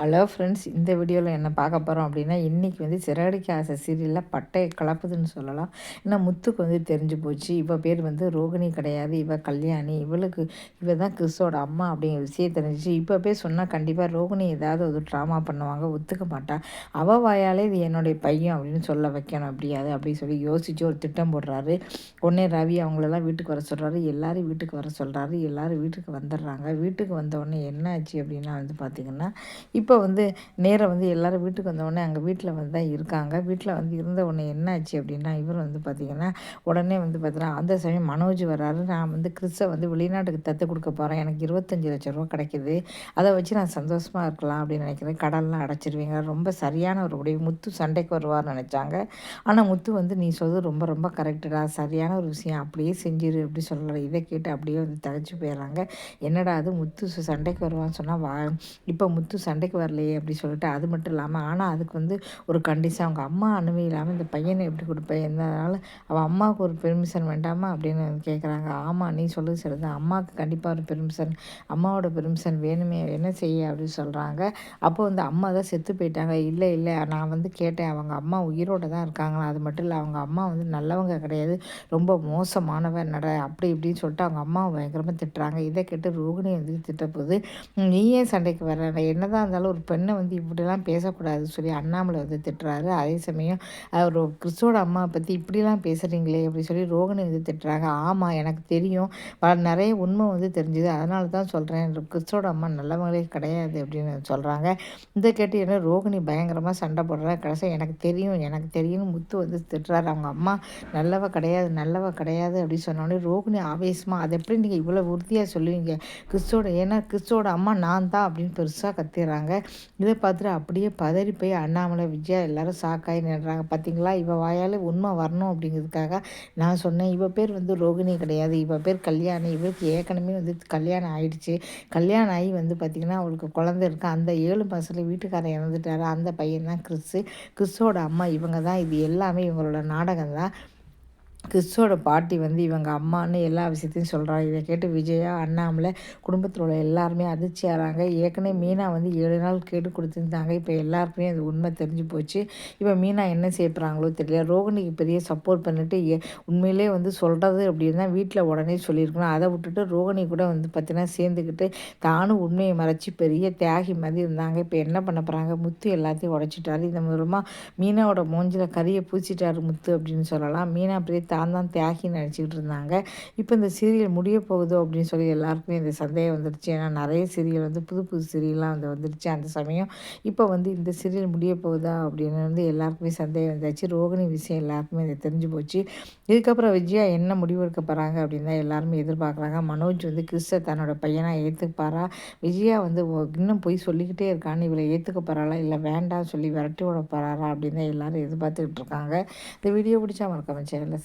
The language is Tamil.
ஹலோ ஃப்ரெண்ட்ஸ் இந்த வீடியோவில் என்ன பார்க்க போகிறோம் அப்படின்னா இன்றைக்கி வந்து சிறகடிக்க ஆசை சீரியலில் பட்டையை கலப்புதுன்னு சொல்லலாம். ஏன்னா முத்துக்கு வந்து தெரிஞ்சு போச்சு. இவள் பேர் வந்து ரோகிணி கிடையாது. இவள் கல்யாணி. இவளுக்கு இவள் தான் கிறிஸோட அம்மா அப்படிங்கிற விஷயம் தெரிஞ்சிச்சு. இப்போ போய் சொன்னால் கண்டிப்பாக ரோகிணி ஏதாவது ஒரு ட்ராமா பண்ணுவாங்க ஒத்துக்க மாட்டாள் அவள் வாயாலே இது என்னுடைய பையன் அப்படின்னு சொல்ல வைக்கணும். அப்படியாது அப்படின்னு சொல்லி யோசித்து ஒரு திட்டம் போடுறாரு. உடனே ரவி அவங்களெல்லாம் வீட்டுக்கு வர சொல்கிறாரு எல்லோரும் வீட்டுக்கு வர சொல்கிறாரு எல்லோரும் வீட்டுக்கு வந்துடுறாங்க. வீட்டுக்கு வந்தவுடனே என்ன ஆச்சு அப்படின்னா வந்து பார்த்திங்கன்னா இப்போ வந்து நேராக வந்து எல்லோரும் வீட்டுக்கு வந்தோடனே அங்கே வீட்டில் வந்து தான் இருக்காங்க. வீட்டில் வந்து இருந்த உடனே என்ன ஆச்சு அப்படின்னா இவர் வந்து பார்த்திங்கன்னா உடனே வந்து பார்த்தீங்கன்னா அந்த சமயம் மனோஜ் வராரு நான் வந்து கிறிஸ்தை வந்து வெளிநாட்டுக்கு தத்து கொடுக்க போகிறேன் எனக்கு இருபத்தஞ்சி லட்ச ரூபா கிடைக்கிது. அதை வச்சு நான் சந்தோஷமாக இருக்கலாம் அப்படின்னு நினைக்கிறேன். கடல்லாம் அடைச்சிருவீங்க. ரொம்ப சரியான ஒரு உடைய முத்து சண்டைக்கு வருவார்னு நினச்சாங்க. ஆனால் முத்து வந்து நீ சொல்வது ரொம்ப ரொம்ப கரெக்டடா சரியான ஒரு விஷயம். அப்படியே செஞ்சிரு அப்படி சொல்லலை. இதை கேட்டு அப்படியே வந்து தகச்சு போயிடுறாங்க. என்னடா அது முத்து சண்டைக்கு வருவான்னு சொன்னால் வா இப்போ முத்து சண்டைக்கு வேலைக்கு வரலையே அப்படி சொல்லிட்டு அது மட்டும் இல்லாமல் ஆனால் அதுக்கு வந்து ஒரு கண்டிஷன் அவங்க அம்மா அனுமதி இல்லாமல் இந்த பையனை எப்படி கொடுப்பேன் எந்தனால அவள் அம்மாவுக்கு ஒரு பெர்மிஷன் வேண்டாமா அப்படின்னு கேட்குறாங்க ஆமாம் நீ சொல்லுது சரி அம்மாவுக்கு கண்டிப்பாக ஒரு பெர்மிஷன் அம்மாவோட பெர்மிஷன் வேணுமே என்ன செய்ய அப்படின்னு சொல்கிறாங்க அப்போ வந்து அம்மா தான் செத்து போயிட்டாங்க. இல்லை இல்லை நான் வந்து கேட்டேன். அவங்க அம்மா உயிரோடு தான் இருக்காங்களா? அது மட்டும் இல்லை அவங்க அம்மா வந்து நல்லவங்க கிடையாது. ரொம்ப மோசமானவன் நட அப்படி இப்படின்னு சொல்லிட்டு அவங்க அம்மாவை பயங்கரமாக திட்டுறாங்க. இதை கேட்டு ரோகிணி வந்து திட்டப்போது நீ ஏன் சண்டைக்கு வர என்ன தான் இருந்தாலும் ஒரு பெண்ணை வந்து இப்படிலாம் பேசக்கூடாது சொல்லி அண்ணாமலை வந்து திட்டுறாரு. அதே சமயம் அவர் கிறிஸ்தோட அம்மாவை பற்றி இப்படிலாம் பேசுகிறீங்களே அப்படி சொல்லி ரோகனை வந்து திட்டுறாங்க. ஆமாம் எனக்கு தெரியும். நிறைய உண்மை வந்து தெரிஞ்சுது. அதனால தான் சொல்கிறேன் கிறிஸ்தோட அம்மா நல்லவங்களே கிடையாது அப்படின்னு சொல்கிறாங்க இதை கேட்டு என்ன ரோகிணி பயங்கரமாக சண்டை போடுறா. கடைசி எனக்கு தெரியும் எனக்கு தெரியும்னு முத்து வந்து திட்டுறாரு. அவங்க அம்மா நல்லவ கிடையாது நல்லவ கிடையாது அப்படின்னு சொன்னோடனே ரோகிணி ஆவேசமாக அதை எப்படி நீங்கள் இவ்வளோ உறுதியாக சொல்லுவீங்க? கிறிஸ்தோட ஏன்னா கிறிஸ்தோட அம்மா நான் தான் அப்படின்னு பெருசாக கத்திடுறாங்க. இதை பார்த்துட்டு அப்படியே பதறி போய் அண்ணாமலை விஜயா எல்லாரும் சாக்காய் நின்றாங்க. பார்த்தீங்களா? இவள் வாயால் உண்மை வரணும் அப்படிங்கிறதுக்காக நான் சொன்னேன். இவள் பேர் வந்து ரோகிணி கிடையாது. இவள் பேர் கல்யாணி. இவருக்கு ஏற்கனவே வந்து கல்யாணம் ஆயிடுச்சு. கல்யாணம் ஆகி வந்து பார்த்திங்கன்னா அவளுக்கு குழந்தை இருக்கு. அந்த ஏழு மாதத்தில் வீட்டுக்காரன் இறந்துட்டாரு. அந்த பையன் தான் கிறிஸ்து கிறிஸோட அம்மா இவங்க தான் இது எல்லாமே இவங்களோட நாடகம் தான் கிறிஸ்துவோட பாட்டி வந்து இவங்க அம்மான்னு எல்லா விஷயத்தையும் சொல்கிறாங்க இதை கேட்டு விஜயா அண்ணாமலை குடும்பத்தில் உள்ள எல்லாருமே அதிர்ச்சி ஆகிறாங்க ஏற்கனவே மீனா வந்து ஏழு நாள் கேட்டு கொடுத்துருந்தாங்க. இப்போ எல்லாருக்குமே அது உண்மை தெரிஞ்சு போச்சு. இப்போ மீனா என்ன செய்யப்படுறாங்களோ தெரியல. ரோகிணிக்கு பெரிய சப்போர்ட் பண்ணிட்டு உண்மையிலே வந்து சொல்கிறது அப்படின்னு தான் வீட்டில் உடனே சொல்லியிருக்கணும். அதை விட்டுட்டு ரோகிணி கூட வந்து பார்த்தீங்கன்னா சேர்ந்துக்கிட்டு தானும் உண்மையை மறைச்சி பெரிய தியாகி மாதிரி இருந்தாங்க. இப்போ என்ன பண்ண போகிறாங்க முத்து எல்லாத்தையும் உடச்சிட்டாரு. இந்த மூலமாக மீனாவோட மூஞ்சில் கறியை பூச்சிட்டாரு முத்து அப்படின்னு சொல்லலாம். மீனா பெரிய தான் தான் தியாகி நினச்சிக்கிட்டு இருந்தாங்க. இப்போ இந்த சீரியல் முடிய போகுதோ அப்படின்னு சொல்லி எல்லாருக்குமே இந்த சந்தேகம் வந்துடுச்சு. ஏன்னா நிறைய சீரியல் வந்து புது புது சீரியல்லாம் வந்து வந்துடுச்சு அந்த சமயம். இப்போ வந்து இந்த சீரியல் முடிய போகுதா அப்படின்னு வந்து எல்லாருக்குமே சந்தேகம் வந்தாச்சு ரோகிணி விஷயம் எல்லாருக்குமே இதை தெரிஞ்சு போச்சு. இதுக்கப்புறம் விஜயா என்ன முடிவு எடுக்க போகிறாங்க அப்படின்னு தான் எல்லாருமே எதிர்பார்க்குறாங்க. மனோஜ் வந்து கிறிஸ்த தன்னோட பையனாக ஏற்றுப்பாரா விஜயா வந்து இன்னும் போய் சொல்லிக்கிட்டே இருக்கான்னு இவளை ஏற்றுக்க போகிறாளா இல்லை வேண்டாம் சொல்லி விரட்டி விட போகிறாரா அப்படின்னு தான் எல்லோரும் எதிர்பார்த்துக்கிட்டு இருக்காங்க. இந்த வீடியோ பிடிச்சா மறக்காம சேனலில்